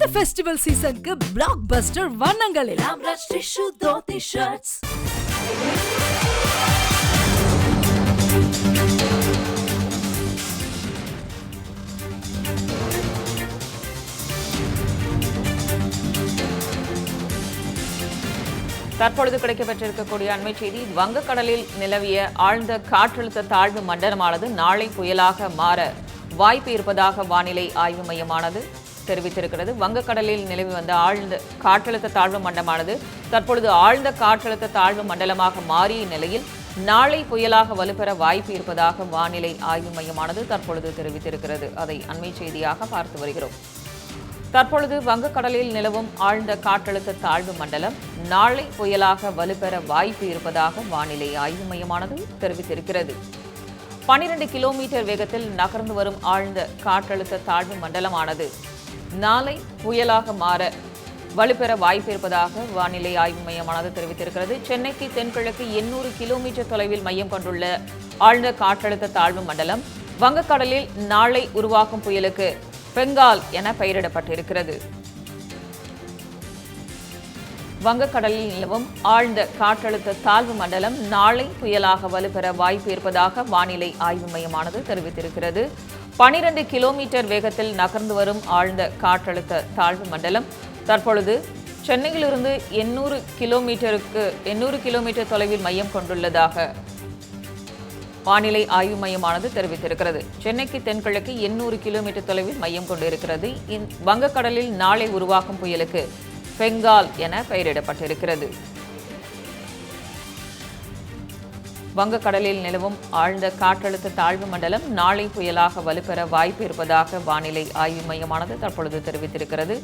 இந்த ஃபெஸ்டிவல் சீசனுக்கு blockbuster வண்ணங்களில் ராம்ராஜ் டிஷ்யூ தோத்தி ஷர்ட்ஸ் தற்பொழுது கிடைக்கப்பெற்றிருக்கக்கூடிய அண்மை செய்தி வங்கக்கடலில் நிலவிய ஆழ்ந்த காற்றழுத்த தாழ்வு மண்டலமானது நாளை புயலாக மாற வாய்ப்பு இருப்பதாக வானிலை ஆய்வு மையமானது தெரிவித்திருக்கிறது. வங்கக்கடலில் நிலவி வந்த ஆழ்ந்த காற்றழுத்த தாழ்வு மண்டலமானது தற்பொழுது ஆழ்ந்த காற்றழுத்த தாழ்வு மண்டலமாக மாறிய நிலையில் நாளை புயலாக வலுப்பெற வாய்ப்பு இருப்பதாக வானிலை ஆய்வு மையமானது தற்பொழுது தெரிவித்திருக்கிறது. அதை அண்மை செய்தியாக பார்த்து வருகிறோம். தற்பொழுது வங்கக்கடலில் நிலவும் ஆழ்ந்த காற்றழுத்த தாழ்வு மண்டலம் நாளை புயலாக வலுப்பெற வாய்ப்பு இருப்பதாக வானிலை ஆய்வு மையமானது தெரிவித்திருக்கிறது. பனிரெண்டு கிலோமீட்டர் வேகத்தில் நகர்ந்து வரும் ஆழ்ந்த காற்றழுத்த தாழ்வு மண்டலமானது நாளை புயலாக மாற வலுப்பெற வாய்ப்பு இருப்பதாக வானிலை ஆய்வு மையமானது தெரிவித்திருக்கிறது. சென்னைக்கு தென்கிழக்கு எண்ணூறு கிலோமீட்டர் தொலைவில் மையம் கொண்டுள்ள ஆழ்ந்த காற்றழுத்த தாழ்வு மண்டலம் வங்கக்கடலில் நாளை உருவாகும் புயலுக்கு பெங்கால் என பெயரிடப்பட்டிருக்கிறது. வங்கக்கடலில் நிலவும் ஆழ்ந்த காற்றழுத்த தாழ்வு மண்டலம் நாளை புயலாக வலுப்பெற வாய்ப்பு இருப்பதாக வானிலை ஆய்வு மையமானது தெரிவித்திருக்கிறது. பனிரெண்டு கிலோமீட்டர் வேகத்தில் நகர்ந்து வரும் ஆழ்ந்த காற்றழுத்த தாழ்வு மண்டலம். தற்பொழுது சென்னையிலிருந்து எண்ணூறு கிலோமீட்டருக்கு எண்ணூறு கிலோமீட்டர் தொலைவில் மையம் கொண்டுள்ளதாக வானிலை ஆய்வு மையமானது தெரிவித்திருக்கிறது. சென்னைக்கு தென்கிழக்கு எண்ணூறு கிலோமீட்டர் தொலைவில் மையம் கொண்டிருக்கிறது. வங்கக்கடலில் நாளை உருவாகும் புயலுக்கு பெங்கால் என பெயரிடப்பட்டிருக்கிறது. வங்கக்கடலில் நிலவும் ஆழ்ந்த காற்றழுத்த தாழ்வு மண்டலம் நாளை புயலாக வலுப்பெற வாய்ப்பு இருப்பதாக வானிலை ஆய்வு மையமானது தற்பொழுது தெரிவித்திருக்கிறது.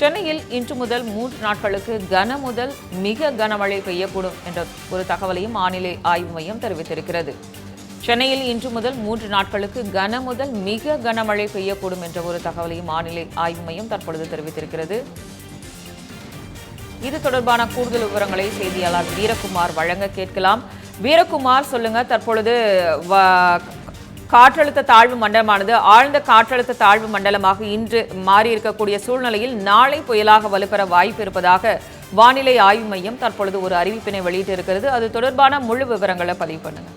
சென்னையில் இன்று முதல் மூன்று நாட்களுக்கு கன முதல் மிக கனமழை பெய்யக்கூடும் என்ற ஒரு தகவலையும் வானிலை ஆய்வு மையம் தெரிவித்திருக்கிறது. சென்னையில் இன்று முதல் மூன்று நாட்களுக்கு கன முதல் மிக கனமழை பெய்யக்கூடும் என்ற ஒரு தகவலையும் வானிலை ஆய்வு மையம் தற்பொழுது தெரிவித்திருக்கிறது. இது தொடர்பான கூடுதல் விவரங்களை செய்தியாளர் வீரகுமார் வழங்க கேட்கலாம். வீரகுமார் சொல்லுங்க தற்பொழுது காற்றழுத்த தாழ்வு மண்டலமானது ஆழ்ந்த காற்றழுத்த தாழ்வு மண்டலமாக இன்று மாறி இருக்கக்கூடிய சூழ்நிலையில் நாளை புயலாக வலுப்பெற வாய்ப்பு இருப்பதாக வானிலை ஆய்வு மையம் தற்பொழுது ஒரு அறிவிப்பினை வெளியிட்டு இருக்கிறது அது தொடர்பான முழு விவரங்களை பதிவு பண்ணுங்க.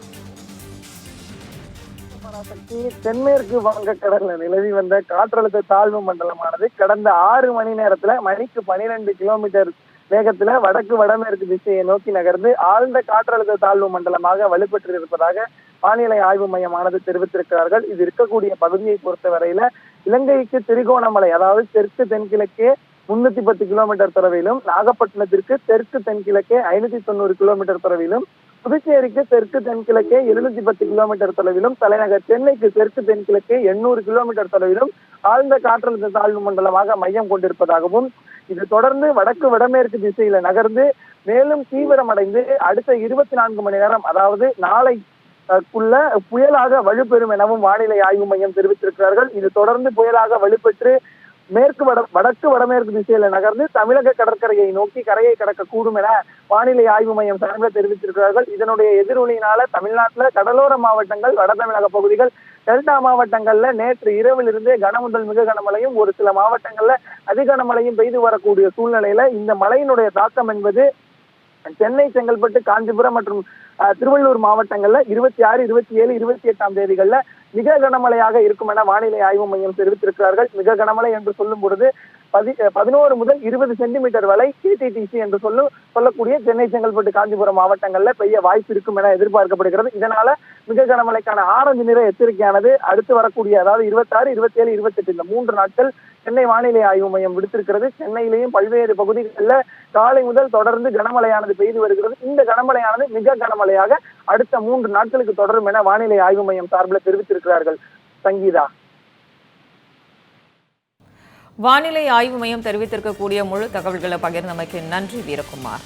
தென்மேற்கு வங்கக்கடல்ல நிலவி வந்த காற்றழுத்த தாழ்வு மண்டலமானது கடந்த ஆறு மணி நேரத்துல மணிக்கு பனிரெண்டு கிலோமீட்டர் வேகத்துல வடக்கு வடமேற்கு திசையை நோக்கி நகர்ந்து ஆழ்ந்த காற்றழுத்த தாழ்வு மண்டலமாக வலுப்பெற்று இருப்பதாக வானிலை ஆய்வு மையமானது தெரிவித்திருக்கிறார்கள். இது இருக்கக்கூடிய பகுதியை பொறுத்தவரையில இலங்கைக்கு திரிகோணமலை அதாவது தெற்கு தென்கிழக்கே முன்னூத்தி பத்து கிலோமீட்டர் தொலைவிலும் நாகப்பட்டினத்திற்கு தெற்கு தென்கிழக்கே ஐநூத்தி தொண்ணூறு கிலோமீட்டர் தொலைவிலும் புதுச்சேரிக்கு தெற்கு தென்கிழக்கே எழுநூத்தி பத்து கிலோமீட்டர் தொலைவிலும் தலைநகர் சென்னைக்கு தெற்கு தென்கிழக்கே எண்ணூறு கிலோமீட்டர் தொலைவிலும் ஆழ்ந்த காற்றழுத்த தாழ்வு மண்டலமாக மையம் கொண்டிருப்பதாகவும் இது தொடர்ந்து வடக்கு வடமேற்கு திசையில நகர்ந்து மேலும் தீவிரமடைந்து அடுத்த இருபத்தி நான்கு மணி நேரம் அதாவது நாளை புயலாக வலுப்பெறும் எனவும் வானிலை ஆய்வு மையம் தெரிவித்திருக்கிறார்கள். இது தொடர்ந்து புயலாக வலுப்பெற்று மேற்கு வட வடக்கு வடமேற்கு திசையில நகர்ந்து தமிழக கடற்கரையை நோக்கி கரையை கடக்கக்கூடும் என வானிலை ஆய்வு மையம் சார்பில் தெரிவித்திருக்கிறார்கள். இதனுடைய எதிரொலியினால தமிழ்நாட்டுல கடலோர மாவட்டங்கள் வட தமிழக பகுதிகள் டெல்டா மாவட்டங்கள்ல நேற்று இரவில் இருந்தே கனமுதல் மிக கனமழையும் ஒரு சில மாவட்டங்கள்ல அதிகனமழையும் பெய்து வரக்கூடிய சூழ்நிலையில இந்த மழையினுடைய தாக்கம் என்பது சென்னை செங்கல்பட்டு காஞ்சிபுரம் மற்றும் திருவள்ளூர் மாவட்டங்கள்ல இருபத்தி ஆறு இருபத்தி ஏழு இருபத்தி எட்டாம் தேதிகள்ல மிக கனமழையாக இருக்கும் என வானிலை ஆய்வு மையம் தெரிவித்திருக்கிறார்கள். மிக கனமழை என்று சொல்லும் பொழுது பதி பதினோரு முதல் இருபது சென்டிமீட்டர் வரை கேடிடிசி என்று சொல்லும் சொல்லக்கூடிய சென்னை செங்கல்பட்டு காஞ்சிபுரம் மாவட்டங்கள்ல பெய்ய வாய்ப்பு இருக்கும் என எதிர்பார்க்கப்படுகிறது. இதனால மிக கனமழைக்கான ஆரஞ்சு நிற எச்சரிக்கையானது அடுத்து வரக்கூடிய அதாவது இருபத்தாறு இருபத்தி ஏழு இருபத்தெட்டு இந்த மூன்று நாட்கள் சென்னை வானிலை ஆய்வு மையம் விடுத்திருக்கிறது. சென்னையிலேயும் பல்வேறு பகுதிகளில் காலை முதல் தொடர்ந்து கனமழையானது பெய்து வருகிறது. இந்த கனமழையானது மிக கனமழையாக அடுத்த மூன்று நாட்களுக்கு தொடரும் என வானிலை ஆய்வு மையம் சார்பில் தெரிவித்திருக்கிறார்கள். சங்கீதா. வானிலை ஆய்வு மையம் தெரிவித்திருக்கக்கூடிய முழு தகவல்களை பகிர்ந்தமைக்கு நன்றி வீரகுமார்.